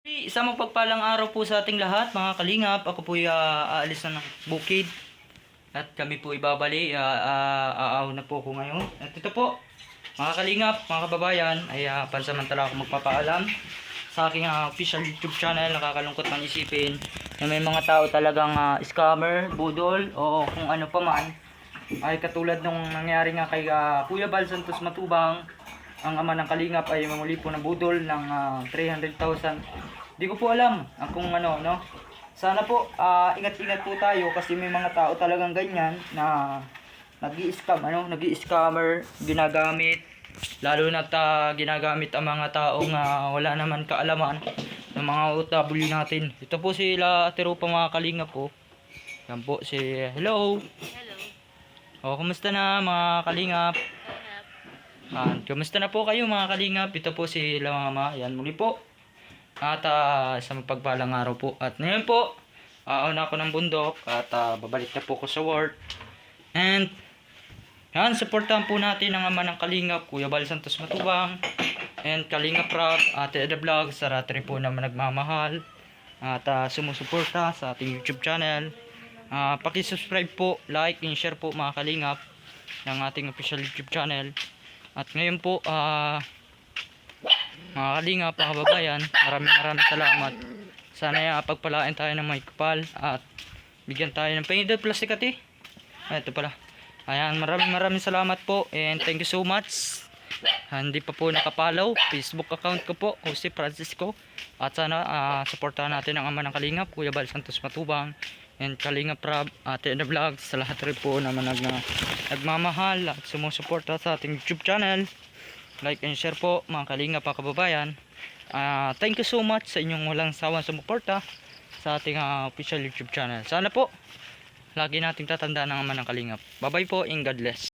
Isang mapagpalang araw po sa ating lahat, mga kalingap. Ako po aalis na ng bukid. At kami po ibabali. Uh, aaw na po ako ngayon. At ito po, mga kalingap, mga kababayan, ay ah, pansamantala ako magpapaalam sa aking ah, official YouTube channel. Nakakalungkot man isipin na may mga tao talagang ah, scammer, budol, o kung ano pa man. Ay katulad nung nangyari nga kay ah, Kuya Bal Santos Matubang, ang ama ng Kalingap ay mamuli po ng budol ng ah, 300,000. Di ko po alam ang kung ano, no? Sana po, ah, ingat-ingat po tayo kasi may mga tao talagang ganyan na nag-i-scam, ano? Nag-i-scammer, ginagamit. Lalo na ta ginagamit ang mga taong ah, wala naman kaalaman ng mga OW natin. Ito po sila Atirupa mga Kalingap po. Yan po si Hello. Hello. O, kumusta na mga Kalingap? Hanap. Ah, kumusta na po kayo mga kalingap? Ito po si La Mama. Yan muli po. At ah, sa mapagpalang araw po. At ngayon po, auna ako ng bundok at ah, babalik na po ako sa work. And yan, supportahan po natin ang ama ng Kalingap, Kuya Bal Santos Matubang. And Kalingap Rob, Ate Eda Vlog, sa ratri po naman nagmamahal. At ah, sumusuporta sa ating YouTube channel. Ah, paki-subscribe po, like, and share po mga Kalingap ng ating official YouTube channel. At ngayon po, ah, mga kalingap, mga kababayan, maraming maraming salamat. Sana uh, pagpalain tayo ng may kapal at bigyan tayo ng pangidal plastic ate. Ah, ito pala. Ayan, maraming maraming salamat po and thank you so much. Hindi pa po nakapalaw, Facebook account ko po, Jose Francisco. At sana ah, supportahan natin ang ama ng Kalingap, Kuya Bal Santos Matubang. And Kalingap Rab, Ate Eda Vlog, sa lahat rin po naman nag, nagmamahal at sumusuporta sa ating YouTube channel. Like and share po mga Kalingap mga kababayan. Ah, thank you so much sa inyong walang sawang sumuporta sa ating ah, official YouTube channel. Sana po, lagi nating tatandaan ang ama ng Kalingap. Bye bye po and God bless.